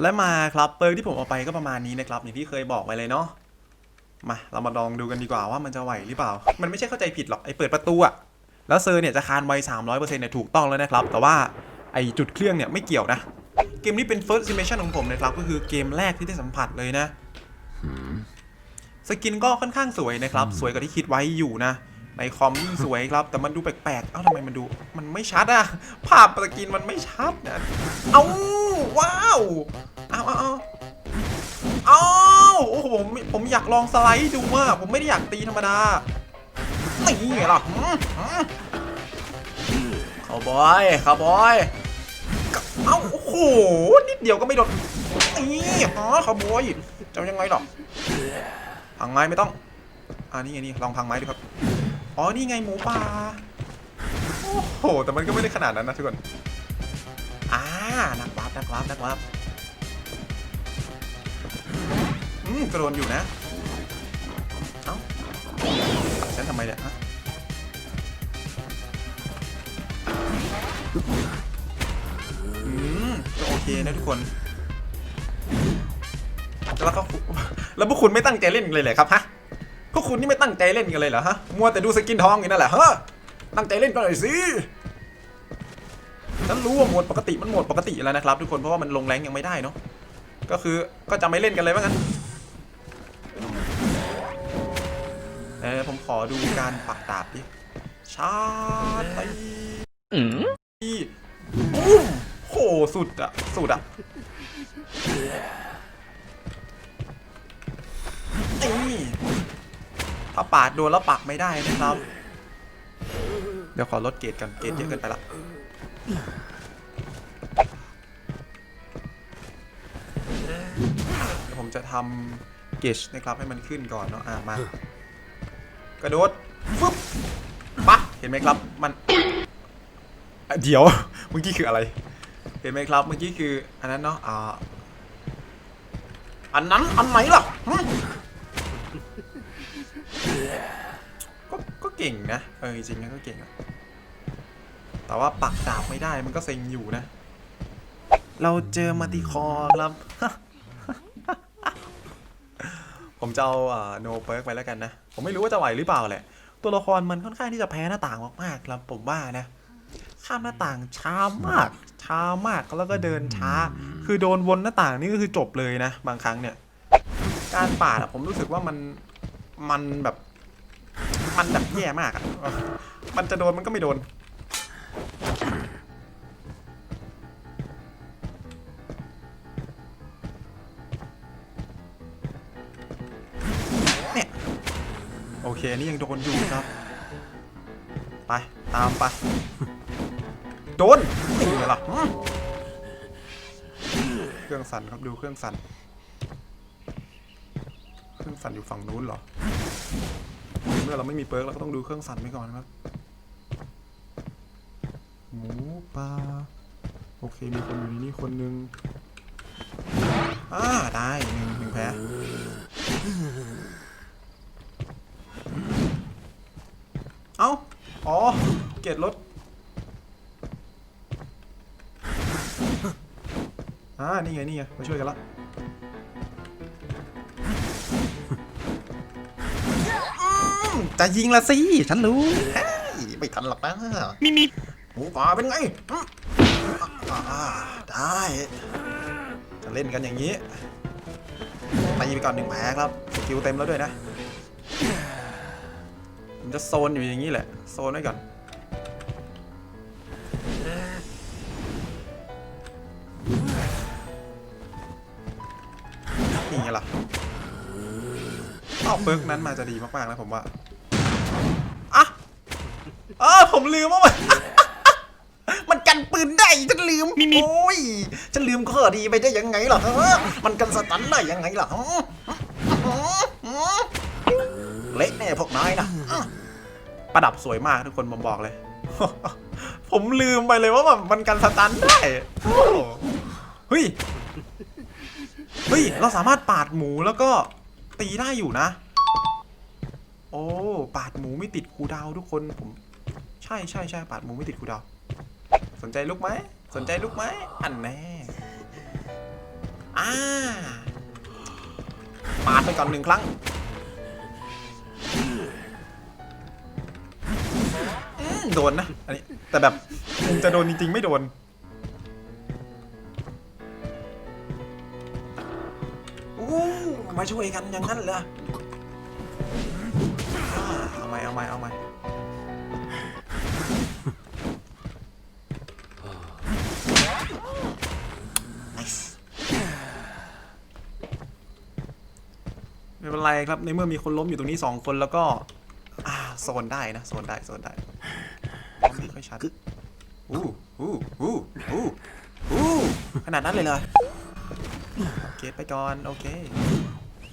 และมาครับเปิร์กที่ผมเอาไปก็ประมาณนี้นะครับอย่างที่เคยบอกไว้เลยเนาะมาเรามาลองดูกันดีกว่าว่ามันจะไหวหรือเปล่า มันไม่ใช่เข้าใจผิดหรอกไอเปิดประตูอะแล้วเซอร์เนี่ยจะคานไว300%เนี่ยถูกต้องแล้วนะครับ แต่ว่าไอจุดเครื่องเนี่ยไม่เกี่ยวนะ เกมนี้เป็น first impression ของผมนะครับก็คือเกมแรกที่ได้สัมผัสเลยนะสกินก็ค่อนข้างสวยนะครับ สวยกว่าที่คิดไว้อยู่นะ ในคอมยิ่งสวยครับ แต่มันดูแปลกๆ เอ้าทำไมมันดู มันไม่ชัดอะภาพสกินมันไม่ชัดนะ เอ้า ว้าวเอาเอาเอาเอาโอ้โหผมผมอยากลองสไลด์ดูว่าผมไม่ได้อยากตีธรรมดานี่ไงล่ะหืมหืมคาวบอยคาวบอยเอ้าโอ้โหนิดเดียวก็ไม่โดนนี่ฮะคาวบอยจะยังไงหรอพังไม้ไม่ต้องอ่านี่ไงนี่ลองพังไม้ดูครับอ๋อนี่ไงหมูป่าโอ้โหแต่มันก็ไม่ได้ขนาดนั้นนะทุกคนอ่า นักวาร์ปนักวาร์ปนักวาร์ปอืมกระโดนอยู่นะ เอ้าฉันทำไมเนี่ยฮะอืมก็โอเคนะทุกคนแล้วก็แล้วพวกคุณไม่ตั้งใจเล่นกันเลยเหรอครับฮะพวกคุณนี่ไม่ตั้งใจเล่นกันเลยเหรอฮะมัวแต่ดูสกินทองอยู่นั่นแหละฮะตั้งใจเล่นกันหน่อยสิ ฉันรู้ว่าโหมดปกติมันโหมดปกติแล้วนะครับ ทุกคนเพราะว่ามันลงแรงยังไม่ได้เนาะก็คือก็จะไม่เล่นกันเลยว่างั้นเออผมขอดูการปักดาบดิชาร์ตีปุ้มโหสุดอะสุดอะนี่ถ้าปาดโดนแล้วปักไม่ได้นะครับ เดี๋ยวขอลดเกรดกันเกรดเยอะเกินไปละ เดี๋ยวผมจะทำเกจนะครับให้มันขึ้นก่อนเนาะอะมากระโดดฟึบปะเห็นไหมครับมันอะเดี๋ยวเมื่อกี้คืออะไร เห็นไหมครับเมื่อกี้คืออันนั้นเนาะอ่าอันนั้นอันไหนล่ะหึก็ก็เก่งนะเออจริงๆก็เก่งอะ แต่ว่าปักดาบไม่ได้มันก็เซ็งอยู่นะ เราเจอมาติคอร์ครับ ผมจะเอาโนเปิร์กไปแล้วกันนะ ผมไม่รู้ว่าจะไหวหรือเปล่าแหละ ตัวละครมันค่อนข้างที่จะแพ้หน้าต่างมากๆครับผมว่านะ ข้ามหน้าต่างช้ามาก ช้ามากแล้วก็เดินช้า คือโดนวนหน้าต่างนี่ก็คือจบเลยนะ บางครั้งเนี่ย การปาดผมรู้สึกว่ามัน มันแบบ มันแบบแย่มากอะมันจะโดนมันก็ไม่โดน โอเคอันนี่ยังโดนอยู่ครับ ไป ตามไป โดนนี่ไงล่ะอืมเครื่องสั่นครับดูเครื่องสั่น เครื่องสั่นอยู่ฝั่งนู้นเหรอ เมื่อเราไม่มีเปิร์กเราก็ต้องดูเครื่องสั่นไปก่อนครับ หมูปลาโอเคมีคนอยู่ในนี่คนหนึงอ่าได้หนึ่งหนึ่งแพ้ เกตรถอ่านี่ไง นี่ไง มาช่วยกันละจะยิงละสิ ฉันรู้เฮ้ยไม่ทันหรอกนะมีมีหมูป่าเป็นไงอืมอ่าได้ จะเล่นกันอย่างนี้ตีไปก่อนหนึ่งแพ้ครับสกิลเต็มแล้วด้วยนะผมจะโซนอยู่อย่างนี้แหละ โซนไว้ก่อน ล่ะเอาเบิร์กนั้นมาจะดีมากๆนะผมว่าอะเออผมลืมว่ามันมันกันปืนได้ฉันลืมมีมีโอ้ยฉันลืมข้อดีไปได้ยังไงล่ะฮะมันกันสตันได้ยังไงล่ะฮะเละแน่พวกนายนะประดับสวยมากทุกคนผมบอกเลย ผมลืมไปเลยว่าแบบมันกันสตันได้โอ้เฮ้ย เฮ้ย เราสามารถปาดหมูแล้วก็ตีได้อยู่นะ โอ้ ปาดหมูไม่ติดคูดาวทุกคนผม ใช่ใช่ใช่ปาดหมูไม่ติดคูดาว สนใจลุกไหม สนใจลุกไหม อันแน่อ่าปาดไปก่อนหนึ่งครั้งโดนนะ อันนี้ แต่แบบจะโดนจริงๆ ไม่โดน มาช่วยกันอย่างนั้นเหรออ่าเอาไหมเอาไหมเอาไหมไม่เป็นไรครับในเมื่อมีคนล้มอยู่ตรงนี้สองคนแล้วก็ อ่าโซนได้นะโซนได้โซนได้ไม่ค่อยชัดอู้อู้อู้อู้อู้ขนาดนั้นเลยเลยเกตไปก่อน โอเค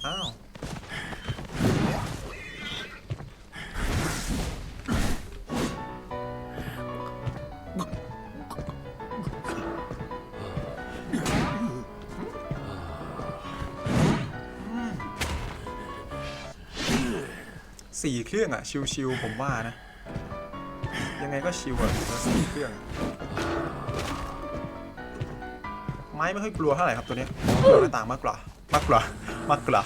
อ้าวสี่เครื่องอะชิวๆผมว่านะ ยังไงก็ชิวอะสี่เครื่อง ไม้ไม่ค่อยกลัวเท่าไหร่ครับตัวนี้กลัวหน้าต่างมากกว่ามากกว่า มากกว่า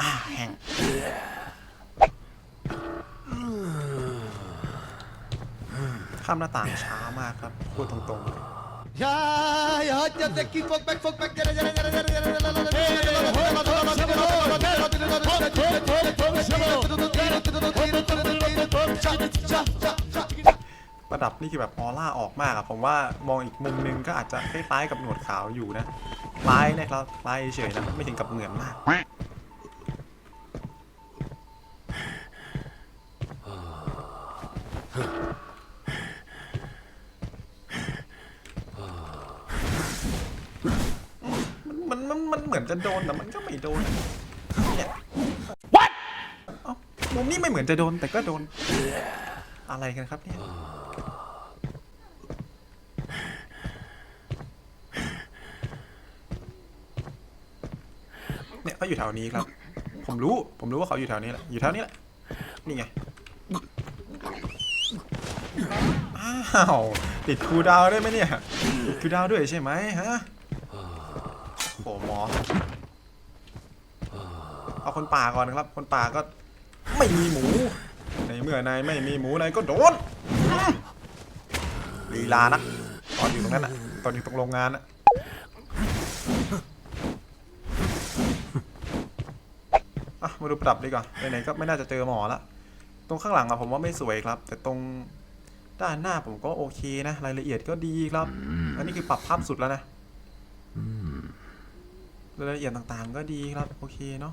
อ่าแห้งข้ามหน้าต่างช้ามากครับ พูดตรงๆเลย ประดับนี่คือแบบออร่าออกมากอะผมว่ามองอีกมุมนึงก็อาจจะคล้ายๆกับหนวดขาวอยู่นะคล้ายนะครับคล้ายเฉยนะไม่ถึงกับเหมือนมาก มันมันมันเหมือนจะโดนแต่มันก็ไม่โดนเนี่ย What เอ้ามุมนี้ไม่เหมือนจะโดนแต่ก็โดน อะไรกันครับเนี่ย เนี่ยเขาอยู่แถวนี้ครับ ผมรู้ ผมรู้ว่าเขาอยู่แถวนี้แหละ อยู่แถวนี้แหละ นี่ไง อ้าว ติดคูลดาวน์ได้ไหมเนี่ย ติดคูลดาวน์ด้วยใช่ไหมฮะ โอ้หมอ เอาคนป่าก่อนนะครับ คนป่าก็ไม่มีหมู ในเมื่อนายไม่มีหมูนายก็โดนลีลานะตอนอยู่ตรงนั้นนะตอนอยู่ตรงโรงงานน่ะอะมาดูประดับดีกว่าไหนๆก็ไม่น่าจะเจอหมอละตรงข้างหลังอะผมว่าไม่สวยครับ แต่ตรงด้านหน้าผมก็โอเคนะ รายละเอียดก็ดีครับ อันนี้คือปรับภาพสุดแล้วนะ รายละเอียดต่างๆ ก็ดีครับ โอเคเนาะ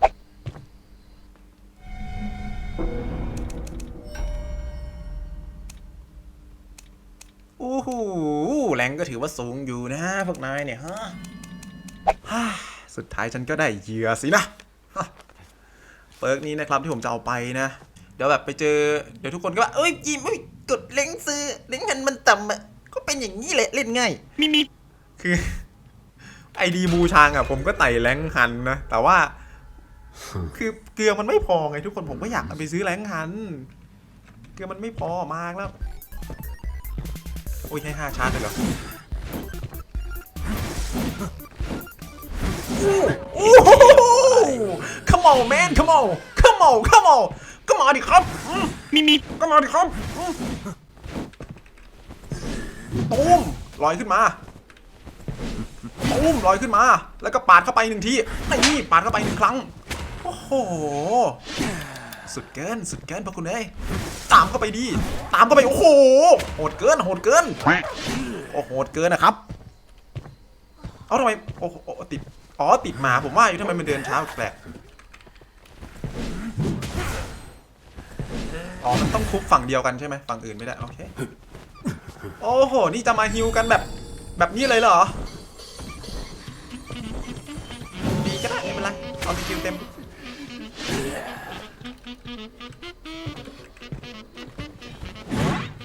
โอ้โหแรงก็ถือว่าสูงอยู่นะ พวกนายเนี่ยฮะฮ่าสุดท้ายฉันก็ได้เหยื่อสินะฮะเปิร์กนี้นะครับที่ผมจะเอาไปนะ เดี๋ยวแบบไปเจอ เดี๋ยวทุกคนก็ว่าเอ้ยจิมเอ้ยกดเล้งซื้อเล้งเงินมันต่ำอะก็เป็นอย่างนี้แหละเล่นง่ายมีมีคือ ไอดีบูชางอะผมก็ไต่แรงหันนะ แต่ว่า คือเกลือมันไม่พอไงทุกคนผมก็อยากเอาไปซื้อแรงหัน เกลือมันไม่พอมากแล้ว โอ้ยให้ห้าชาร์จเลยเหรอโอ้โห come on man come on come on come on ก็มาดิครับอืมมีมีก็มาดิครับอืมตูมลอยขึ้นมา ตูมลอยขึ้นมา แล้วก็ปาดเข้าไปหนึ่งทีนี่ปาดเข้าไปหนึ่งครั้ง โอ้โห สุดเกิน สุดเกินพระคุณเอ้ยตามเข้าไปดี ตามเข้าไป โอ้โห โหดเกิน โหดเกิน โอ้โหดเกินนะครับ เอาทำไม โอ้โหติด อ๋อ ติดหมา ผมว่าอยู่ทำไมมันเดินช้าแปลกอ๋อ มันต้องคุบฝั่งเดียวกันใช่ไหมฝั่งอื่นไม่ได้ โอเค โอ้โห นี่จะมาฮิวกันแบบ แบบนี้เลยเหรอ เป็นไรเอาสกิลเต็ม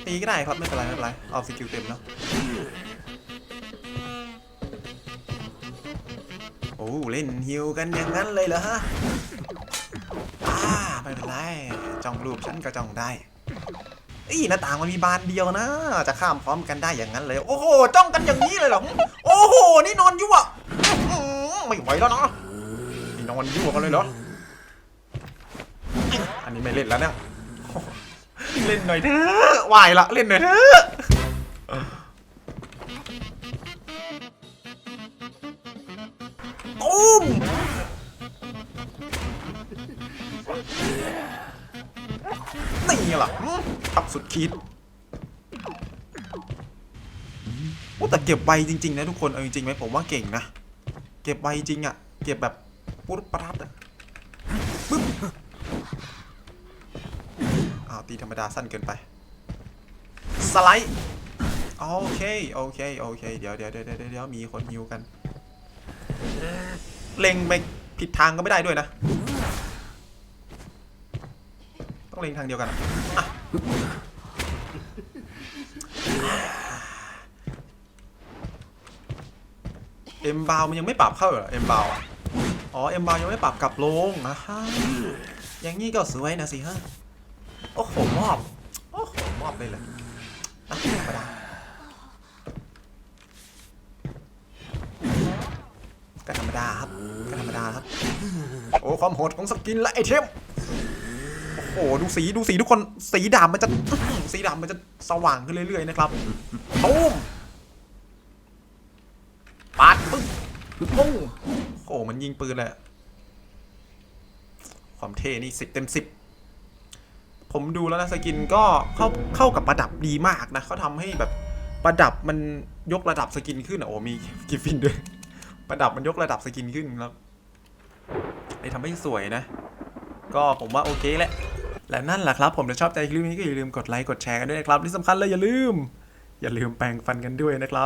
ตีก็ได้ครับไม่เป็นไรไม่เป็นไรเอาสกิลเต็มเนาะโอ้เล่นฮิวกันอย่างนั้นเลยเหรอฮะอ่าไม่เป็นไรจ้องรูปฉันก็จ้องได้อีหน้าต่างมันมีบานเดียวนะ จะข้ามพร้อมกันได้อย่างนั้นเลย โอ้โหจ้องกันอย่างนี้เลยเหรอโอ้โหนี่นอนยั่วะไม่ไหวแล้วเนาะ นี่นอนยั่วกันเลยเหรอ อันนี้ไม่เล่นแล้วเนี่ย เล่นหน่อยเถอะไหวละ เล่นหน่อยเถอะตุ้มนี่ล่ะหืมทับสุดขีดโอ้แต่เก็บไวจริง ๆ นะทุกคน เอาจริงๆไหมผมว่าเก่งนะ เก็บไวจริงอะเก็บแบบ ปุ๊บปั๊บอะปึ๊บอ้าวตีธรรมดาสั้นเกินไป สไลด์ โอเค โอเค โอเค เดี๋ยวเดี๋ยวเดี๋ยวเดี๋ยวมีคนฮิวกัน เล็งไปผิดทางก็ไม่ได้ด้วยนะ ต้องเล็งทางเดียวกันอะเอ็มบาวมันยังไม่ปรับเข้าเหรอเอ็มบาวอ๋ อ๋อ เอ็มบาวยังไม่ปรับกลับลงนะฮะอย่างนี้ก็สวยนะสิฮะ โอ้โห มอบ โอ้โห มอบเลยเลยอะธรรมดาก็ธรรมดาครับก็ธรรมดาครับ โอ้ ความโหดของสกินและไอเทม โอ้โห ดูสี ดูสีทุกคน สีดำมันจะ สีดำมันจะสว่างขึ้นเรื่อยๆนะครับตูมปาดปึ้งปุ้งโอ้โห มันยิงปืนเละ ความเท่นี่สิบเต็มสิบผมดูแล้วนะสกินก็เข้าเข้ากับประดับดีมากนะเขาทำให้แบบประดับมันยกระดับสกินขึ้นอะโอ้มีกิฟฟินด้วย ประดับมันยกระดับสกินขึ้นแล้วไอ้ทำให้สวยนะ ก็ผมว่าโอเคแหละ และนั่นแหละครับ ผมจะชอบใจคลิปนี้ก็อย่าลืมกดไลค์กดแชร์กันด้วยนะครับที่สำคัญเลยอย่าลืม อย่าลืมแปรงฟันกันด้วยนะครับ